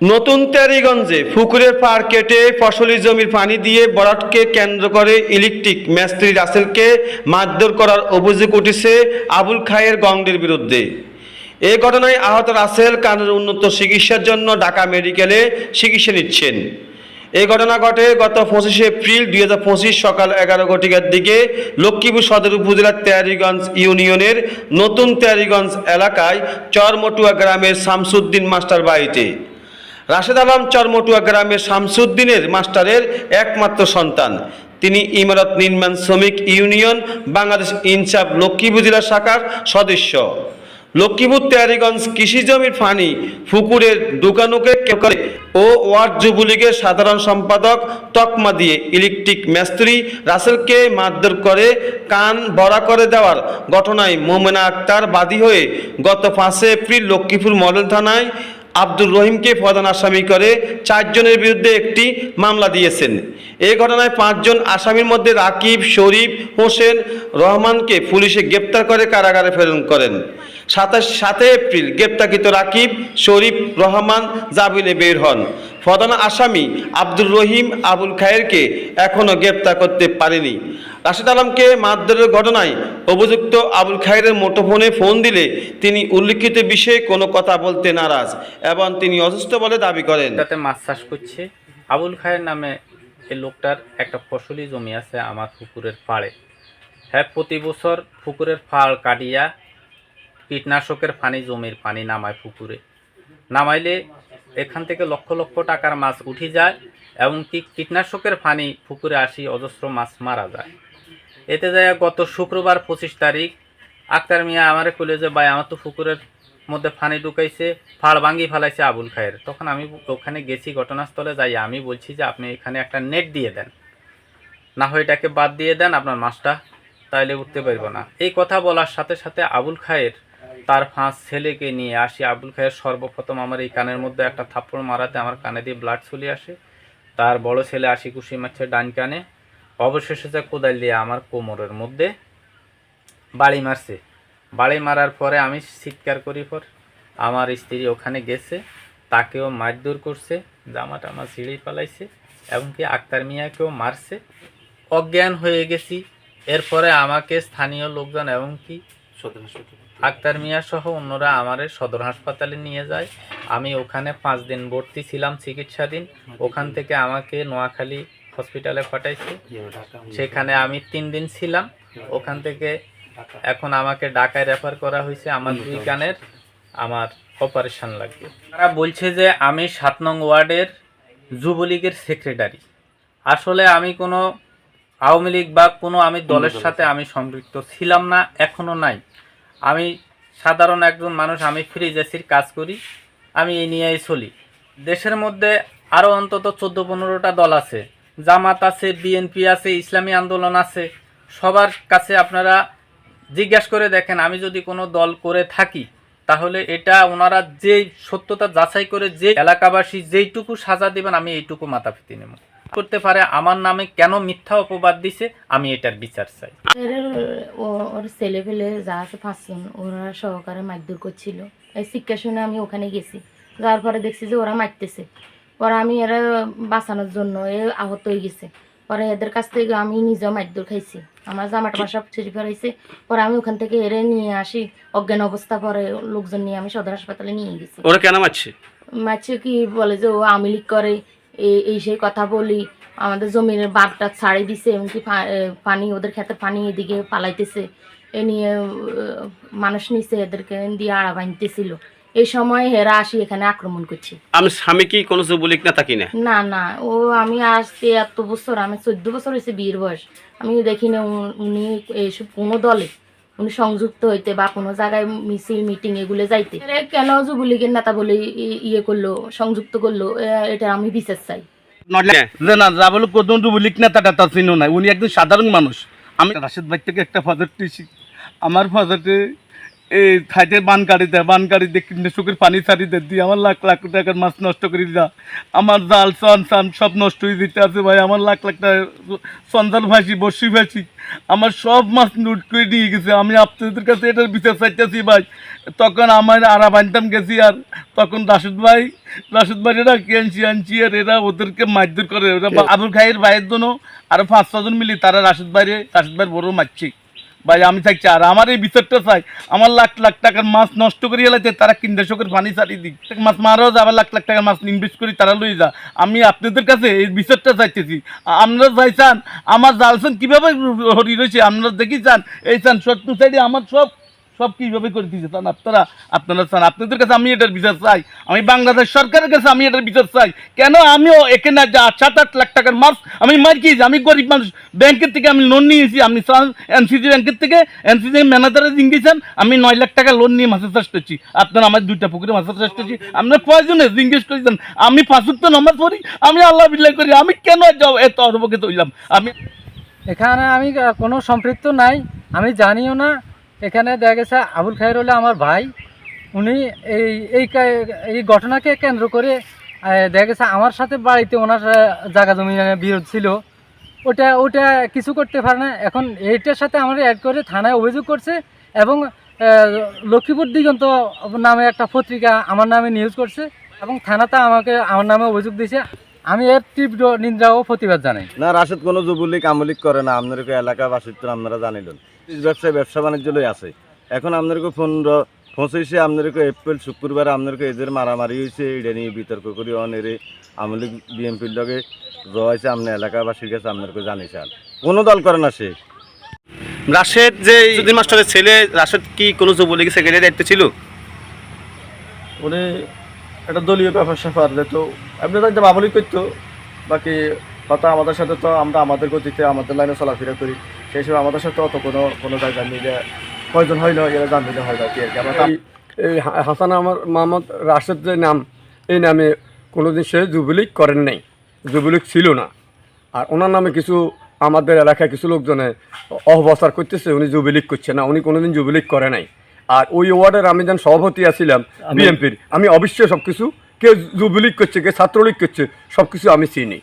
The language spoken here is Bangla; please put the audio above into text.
নতুন তেরিগঞ্জে পুকুরের পাড় কেটে ফসলি জমির পানি দিয়ে বরাটকে কেন্দ্র করে ইলেকট্রিক মিস্ত্রি রাসেলকে মারধর করার অভিযোগ উঠেছে আবুল খায়ের গঙ্গের বিরুদ্ধে। এ ঘটনায় আহত রাসেল কানের উন্নত চিকিৎসার জন্য ঢাকা মেডিকেলে চিকিৎসা নিচ্ছেন। এই ঘটনা ঘটে গত পঁচিশে এপ্রিল দুই হাজার পঁচিশ সকাল এগারো ঘটিকার দিকে লক্ষ্মীপুর সদর উপজেলার তেয়ারিগঞ্জ ইউনিয়নের নতুন তেয়ারিগঞ্জ এলাকায় চরমটুয়া গ্রামের শামসুদ্দিন মাস্টার বাড়িতে রাশেদ আলম চরমটুয়া গ্রামের শামসুদ্দিনের মাস্টারের একমাত্র সন্তান। তিনি ইমারত নির্মাণ শ্রমিক ইউনিয়ন বাংলাদেশ ইনসাফ লক্ষ্মীপুর জেলা শাখার সদস্য। লক্ষ্মীপুর তেয়ারিগঞ্জ কৃষি জমির ফানি ফুকুরের দোকানুকে করে ও ওয়ার্ড যুবলীগের সাধারণ সম্পাদক তকমা দিয়ে ইলেকট্রিক মিস্ত্রি রাসেলকে মারধর করে কান বড়া করে দেওয়ার ঘটনায় মোমেনা আক্তার বাদী হয়ে গত পাঁচে এপ্রিল লক্ষ্মীপুর মডেল থানায় আব্দুর রহিমকে প্রধান আসামি করে চারজনের বিরুদ্ধে একটি মামলা দিয়েছেন। এ ঘটনায় পাঁচজন আসামির মধ্যে রাকিব, শরীফ, হোসেন রহমানকে পুলিশে গ্রেপ্তার করে কারাগারে প্রেরণ করেন। সাতাশ সাতই এপ্রিল গ্রেপ্তারকৃত রাকিব, শরীফ, রহমান জাবিলে বের হন। প্রধান আসামি আব্দুর রহিম আবুল খায়েরকে এখনও গ্রেপ্তার করতে পারেনি। রাশেদ আলমকে মারধরের ঘটনায় অভিযুক্ত আবুল খায়েরের মুঠোফোনে ফোন দিলে তিনি উল্লিখিত বিষয়ে কোনো কথা বলতে নারাজ এবং তিনি অসুস্থ বলে দাবি করেন। তাতে মাছ চাষ করছে। আবুল খায়ের নামে এই লোকটার একটা ফসলি জমি আছে আমার পুকুরের পাড়ে। হ্যাঁ প্রতি বছর পুকুরের ফাল কাটিয়া কীটনাশকের পানি, জমির পানি নামায় পুকুরে। নামাইলে এখান থেকে লক্ষ লক্ষ টাকার মাছ উঠে যায় এবং কি কীটনাশকের পানি পুকুরে আসি অজস্র মাছ মারা যায়। এতে যায় গত শুক্রবার পঁচিশ তারিখ, আক্তার মিয়া আমারে কইলে যে ভাই আমার তো পুকুরের মধ্যে ফানি ঢুকাইছে, ফাড় ভাঙ্গি ফেলাইছে আবুল খায়ের। তখন আমি ওখানে গেছি, ঘটনাস্থলে যাই, আমি বলছি যে আপনি এখানে একটা নেট দিয়ে দেন। না হয় এটাকে বাদ দিয়ে দেন, আপনার মাছটা তাইলে উঠতে পারব না। এই কথা বলার সাথে সাথে আবুল খায়ের তার পাঁচ ছেলেকে নিয়ে আসি। আবুল খায়ের সর্বপ্রথম আমার এই কানের মধ্যে একটা থাপ্পড় মারাতে আমার কানে দিয়ে ব্লাড চলে আসে। তার বড় ছেলে আসি কুশি মারছে ডান কানে। অবশেষে যা কোদাল দিয়ে আমার কোমরের মধ্যে বাড়ি মারছে। বাড়ি মারার পরে আমি চিৎকার করি পর আমার স্ত্রী ওখানে গেছে, তাকেও মারধর করছে, জামাটা আমার ছিঁড়ে পালাইছে এমনকি আক্তার মিয়াকেও মারছে। অজ্ঞান হয়ে গেছি। এরপরে আমাকে স্থানীয় লোকজন এমনকি আক্তার মিয়া সহ অন্যরা আমারে সদর হাসপাতালে নিয়ে যায়। আমি ওখানে পাঁচ দিন ভর্তি ছিলাম চিকিৎসাধীন। ওখান থেকে আমাকে নোয়াখালী হসপিটালে পাঠাইছে। সেখানে আমি তিন দিন ছিলাম। ওখান থেকে এখন আমাকে ঢাকায় রেফার করা হয়েছে। আমার দুই কানের আমার অপারেশন লাগবে। তারা বলছে যে আমি সাত নং ওয়ার্ডের যুবলীগের সেক্রেটারি। আসলে আমি কোনো আওয়ামী লীগ বা কোনো আমি দলের সাথে আমি সম্পৃক্ত ছিলাম না, এখনও নাই। আমি সাধারণ একজন মানুষ, আমি ফ্রি জেসির কাজ করি, আমি এই নিয়েই চলি। দেশের মধ্যে আরও অন্তত চোদ্দ পনেরোটা দল আছে। জামাত আছে, বিএনপি আছে, ইসলামী আন্দোলন আছে। সবার কাছে আপনারা জিজ্ঞাসা করে দেখেন, আমি যদি কোনো দল করে থাকি, তাহলে এটা ওনারা যে সত্যতা যাচাই করে, যে এলাকাবাসী যেইটুকু সাজা দিবেন, আমি এইটুকু মাথা ফিতে নেব। করতে পারে আমার নামে কেন মিথ্যা অপবাদ দিছে আমি এটার বিচার চাই। ওর ছেলে ফেলে যা আছে পাঁচজন ওরা সহকারে মারধর করছিল। এই শিক্ষা শুনে আমি ওখানে গেছি। যার পরে দেখছি যে ওরা মারতেছে। পরে আমি এরা বাঁচানোর জন্য এ আহত হয়ে গেছে। পরে এদের কাছ থেকে আমি নিজেও মারধর খাইছি। আমার জামাটা বাসা ছিঁড়ে ফেলাইছে পরে আমি ওখান থেকে এরে নিয়ে আসি। অজ্ঞান অবস্থা পরে লোকজন নিয়ে আমি সদর হাসপাতালে নিয়ে গেছি। ওরা কেন মারছে? মাছে কি বলে যে ও লীগ করে এই- এই সেই কথা বলি। আমাদের জমির বাঁধটা ছাড়ি দিছে এমনকি পানি ওদের ক্ষেতে পানি এদিকে পালাইতেছে। এ নিয়ে মানুষ নিচে এদেরকে দিয়ে আড়া বাঁধতেছিল। এই সময় হেরা আসি এখানে আক্রমণ করছে। আমি স্বামী কি কোনো যুবলীগ না থাকি না না ও আমি আসছি এত বছর আমি চোদ্দ বছর হয়েছে বিয়ের বয়স। আমি দেখি না উনি এইসব কোনো দলে। উনি সংযুক্ত হইতে বা কোনো জায়গায় মিছিল মিটিং এগুলো যাইতে। কেন যুবলীগের নেতা বলে ই- ইয়ে করল সংযুক্ত করল এটা আমি বিচার চাই। যে না যা বলে কোন যুবলীগ নেতাটা তা চিনো নাই। উনি একজন সাধারণ মানুষ। আমি রাশেদ ভাই থেকে একটা ফাদার পেয়েছি আমার ফজরতে এই খাইতে বান কাটি দেয় বান কাটি দিয়ে কীটনাশকের পানি ছাড়ি দেয় দিয়ে আমার লাখ লাখ টাকার মাছ নষ্ট করে দিলা আমার জাল সন সান সব নষ্ট হয়ে দিতে আছে ভাই আমার লাখ লাখ টাকা সন্ধান ভাসি বসি ভাসি আমার সব মাছ লুট করে নিয়ে গেছে। আমি আপনাদের কাছে এটার বিচার চাইতেছি ভাই। তখন আমার আরা বানতাম গেছি আর তখন রাশেদ ভাই রাশেদ ভাই এরা কেনছি আনছি আর এরা ওদেরকে মারধর করে। ওরা আবুল খাইয়ের ভাইয়ের জন্য আরও পাঁচ ছজন মিলি তারা রাশেদ ভাইরে রাশেদ ভাইয়ের বড় মারছি। ভাই, আমি চাইছি আর আমার এই বিচারটা চাই। আমার লাখ লাখ টাকার মাছ নষ্ট করে এলাকায় তারা কিনতে শোকের পানি চালিয়ে দিক। মাছ মারাও আবার লাখ লাখ টাকার মাছ ইনভেস্ট করি, তারা লই যা। আমি আপনাদের কাছে এই বিচারটা চাইতেছি। আপনারা যাই চান, আমার জালসান কীভাবে হরি রয়েছে আপনারা দেখি চান। এই চান, সত্য সাইডে আমার সব সব কীভাবে করে দিয়েছে চান আপনারা আপনারা চান, আপনাদের কাছে আমি এটার বিচার চাই। আমি বাংলাদেশ সরকারের কাছে আমি এটার বিচার চাই। কেন আমিও এখানে যা সাত আট লাখ টাকার মাছ আমি মার খেয়েছি আমি গরিব মানুষ। ব্যাংকের থেকে আমি লোন নিয়েছি। আমি এনসিসি ব্যাংকের থেকে এনসিসি ম্যানেজারে জিজ্ঞেসেন আমি নয় লাখ টাকা লোন নিয়ে মাছের চাষ করছি। আপনারা আমার দুইটা পুকুরে মাছের চাষ করছি। আপনার প্রয়োজনে জিজ্ঞেস করেছেন? আমি পাঁচুক্ত নামাজ পড়ি, আমি আল্লাহ বিল্লাহ করি, আমি কেন যাও এত অর্বকে তৈলাম আমি এখানে আমি কোনো সম্পৃক্ত নাই, আমি জানিও না। এখানে দেখা গেছে আবুল খায়ের হলে আমার ভাই। উনি এই এই এই ঘটনাকে কেন্দ্র করে দেখা গেছে আমার সাথে বাড়িতে ওনার জায়গা জমি বিরোধ ছিল। ওটা ওটা কিছু করতে পারে না। এখন এইটার সাথে আমার অ্যাড করে থানায় অভিযোগ করছে এবং লক্ষ্মীপুর দিগন্ত নামে একটা পত্রিকা আমার নামে নিউজ করছে এবং থানাতে আমাকে, আমার নামে অভিযোগ দিয়েছে। আমি এর তীব্র নিন্দা ও প্রতিবাদ জানাই। না, রাশেদ কোনো যুবলীগ আমলিক করে না। আপনাদেরকে এলাকাবাসীর তো আপনারা জানিলেন। ব্যবসায় ব্যবসা বাণিজ্য লই আছে। এখন আপনাদেরকে পনেরো পঁচিশে আপনাদেরকে এপ্রিল শুক্রবার আপনাদেরকে এদের মারামারি হয়েছে এটা নিয়ে বিতর্ক করি অনেরে আমলিগ বিএমপির লগে জয়েছে আপনি এলাকাবাসীর কাছে আপনাদেরকে জানিয়েছেন। কোনো দল করে না সে। রাশেদ যে ইসুদ্দিন মাস্টারের ছেলে রাশেদ কি কোনো যুবলীগের সেক্রেটারি দায়িত্ব ছিল? উনি একটা দলীয় ব্যাপার স্যাপার যেহেতু এমনি তো মামুলি করতো বাকি কথা আমাদের সাথে তো আমরা আমাদের গতিতে আমাদের লাইনে চলাফেরা করি। সেই হিসেবে আমাদের সাথে অত কোনো কোনো জায়গা মিলে প্রয়োজন হয় না এরা জানতে হয় না কি আমরা এই হাসান আমার মোহাম্মদ রাশেদ যে নাম এই নামে কোনোদিন সে যুবলীগ করেন নাই যুবলীগ ছিল না। আর ওনার নামে কিছু আমাদের এলাকায় কিছু লোকজনে অহবস্থার করতেছে উনি যুবলীগ করছে না উনি কোনোদিন যুবলীগ করে নাই। আর ওই ওয়ার্ডের আমি যেন সভাপতি আছিলাম বিএনপির আমি অবশ্যই সব কিছু কে যুবলীগ করছে কে ছাত্রলীগ করছে সব কিছু আমি চিনি।